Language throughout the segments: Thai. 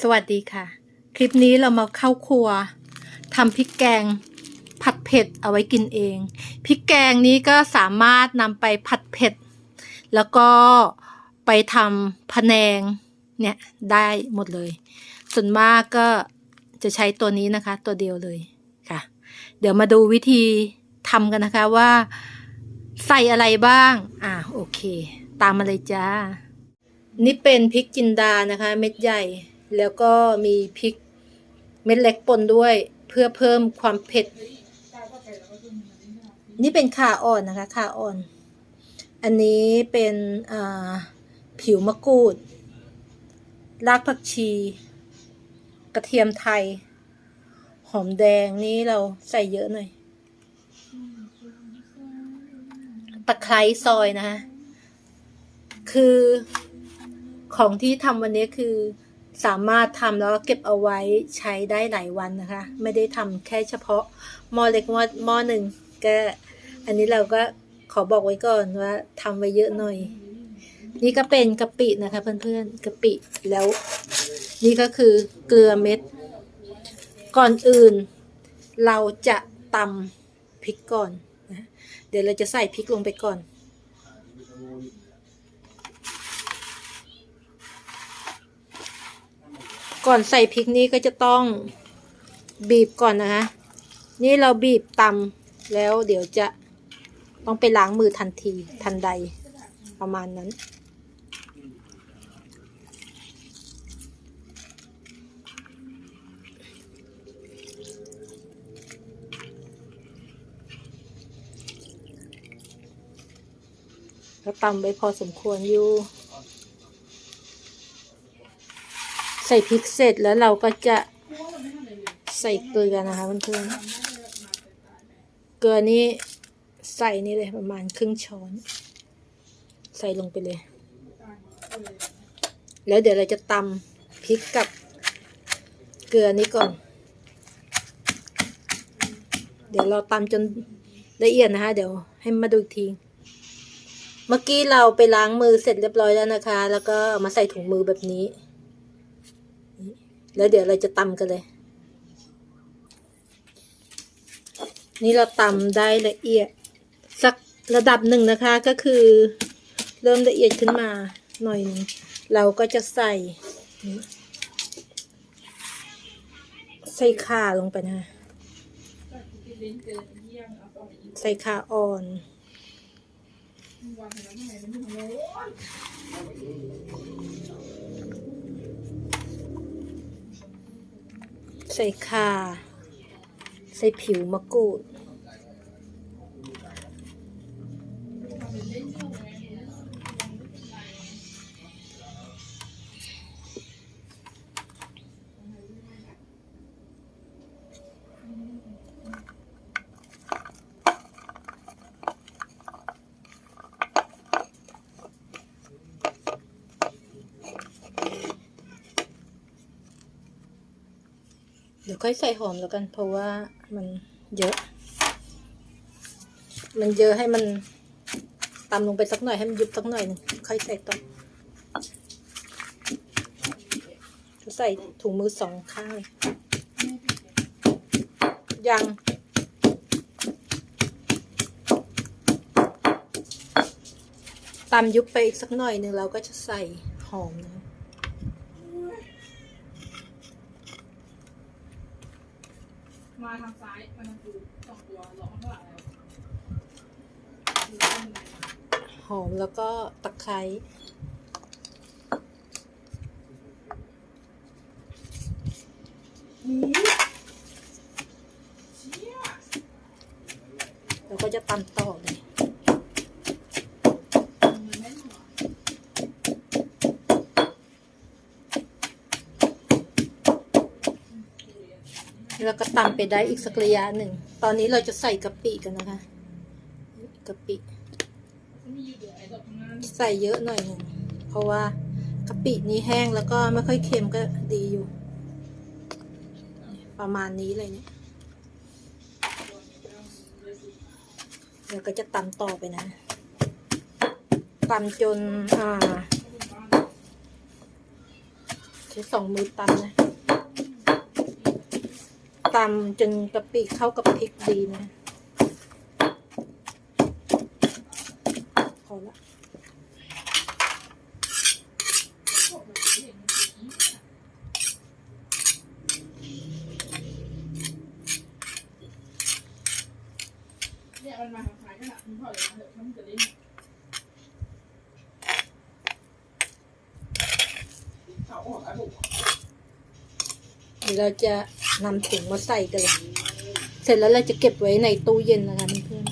สวัสดีค่ะ คลิปนี้เรามาเข้าครัวทำพริกแกงผัดเผ็ดเอาไว้กินเอง พริกแกงนี้ก็สามารถนำไปผัดเผ็ด แล้วก็ไปทำพะแนงเนี่ยได้หมดเลย ส่วนมากก็จะใช้ตัวนี้นะคะ ตัวเดียวเลยค่ะ เดี๋ยวมาดูวิธีทำกันนะคะว่า ใส่อะไรบ้าง อ่าโอเค ตามมาเลยจ้า นี่เป็นพริกจินดานะคะ เม็ดใหญ่ แล้วก็มีพริกเม็ดเล็กปนด้วยเพื่อเพิ่มความเผ็ด นี่เป็นข่าอ่อนนะคะข่าอ่อน อันนี้เป็นผิวมะกรูด รากผักชี กระเทียมไทย หอมแดงนี่เราใส่เยอะหน่อยตะไคร้ซอยนะคะคือของที่ทำวันนี้คือ สามารถทำแล้วเก็บเอาไว้ใช้ได้หลายวันนะคะ ไม่ได้ทำแค่เฉพาะหม้อเล็กหม้อหม้อหนึ่งก็อันนี้เราก็ขอบอกไว้ก่อนว่าทำไว้เยอะหน่อย นี่ก็เป็นกะปินะคะเพื่อนๆกะปิแล้ว นี่ก็คือเกลือเม็ด ก่อนอื่น เราจะตำพริกก่อนนะเดี๋ยวเราจะใส่พริกลงไปก่อน ก่อนใส่พริกนี้ก็จะต้องบีบก่อนนะคะ นี่เราบีบตำแล้วเดี๋ยวจะต้องไปล้างมือทันทีทันใดประมาณนั้น ก็ตำไปพอสมควรอยู่ ใส่พริกเสร็จแล้วเราก็จะใส่เกลือนะคะเพื่อนๆเกลือนี้ใส่นี่เลยประมาณครึ่งช้อน ใส่ลงไปเลย แล้วเดี๋ยวเราจะตำพริกกับเกลือนี้ก่อน เดี๋ยวเราตำจนละเอียดนะคะ เดี๋ยวให้มาดูอีกที เมื่อกี้เราไปล้างมือเสร็จเรียบร้อยแล้วนะคะ แล้วก็มาใส่ถุงมือแบบนี้ แล้วเดี๋ยวเราจะตำกันเลย นี่เราตำได้ละเอียด สักระดับหนึ่งนะคะก็คือ เริ่มละเอียดขึ้นมาหน่อยนึงเราก็จะใส่ ใส่ข่าลงไปนะใส่ข่าอ่อน ใส่ข่าใส่ผิวมะกรูด ดี๋ยวค่อยใส่หอมแล้วกันเพราะว่ามันเยอะ มันเยอะให้มันตำลงไปสักหน่อยให้มันยุบสักหน่อยหนึงค่อยใส่ต่อใส่ถุงมือสองข้างเลยยังตำยุบไปอีกสักหน่อยหนึ่งเราก็จะใส่หอมนะ มาทางซ้ายมาทางกูสองตัวล็อกข้างหลังแล้วหอมแล้วก็ตะไคร้แล้วก็จะตำต่อเลย มันไม่หัว แล้วก็ตำไปได้อีกสักระยะหนึ่ง ตอนนี้เราจะใส่กะปิกันนะคะกะปิ ใส่เยอะหน่อยหนึ่งเพราะว่ากะปินี้แห้งแล้วก็ไม่ค่อยเค็มก็ดีอยู่ ประมาณนี้เลยเนี่ยเดี๋ยวก็จะตำต่อไปนะตำจนอ่าใช้สองมือตำนะ ตำจนกะปิเข้ากับพริกดีนะพอละเนี่ยมันมาทางซ้ายนั่นแหลยมาเถอะถ้ามึงจะเล่นเขาออกแล้วถูกเดี๋ยวเราจะ นำถุงมาใส่กันเลยเสร็จแล้วเราจะเก็บไว้ในตู้เย็นนะคะเพื่อน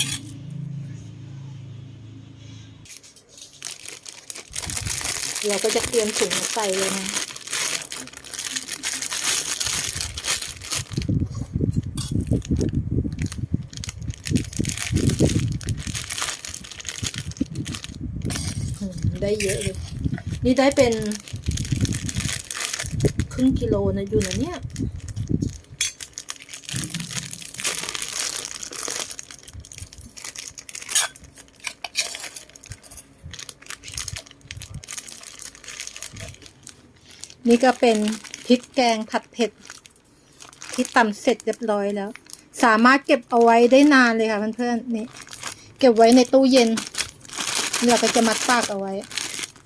เราก็จะเตรียมถุงมาใส่เลยนะได้เยอะเลย นี่ได้เป็น ครึ่งกิโลนะอยู่นะเนี่ย นี่ก็เป็นพริกแกงผัดเผ็ด ที่ตำเสร็จเรียบร้อยแล้ว สามารถเก็บเอาไว้ได้นานเลยค่ะเพื่อนๆนี่ เก็บไว้ในตู้เย็นเราก็จะมัดปากเอาไว้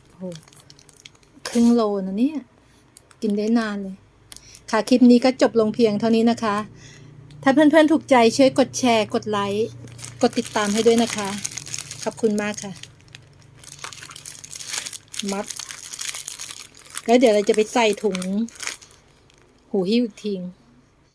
โอ้โหครึ่งโลนะเนี่ย กินได้นานเลย ค่ะคลิปนี้ก็จบลงเพียงเท่านี้นะคะ ถ้าเพื่อนๆถูกใจช่วยกดแชร์ กดไลค์ กดติดตามให้ด้วยนะคะ ขอบคุณมากค่ะ มัด แล้วเดี๋ยวเราจะไปใส่ถุง หูหิ้วอีกทิ้ง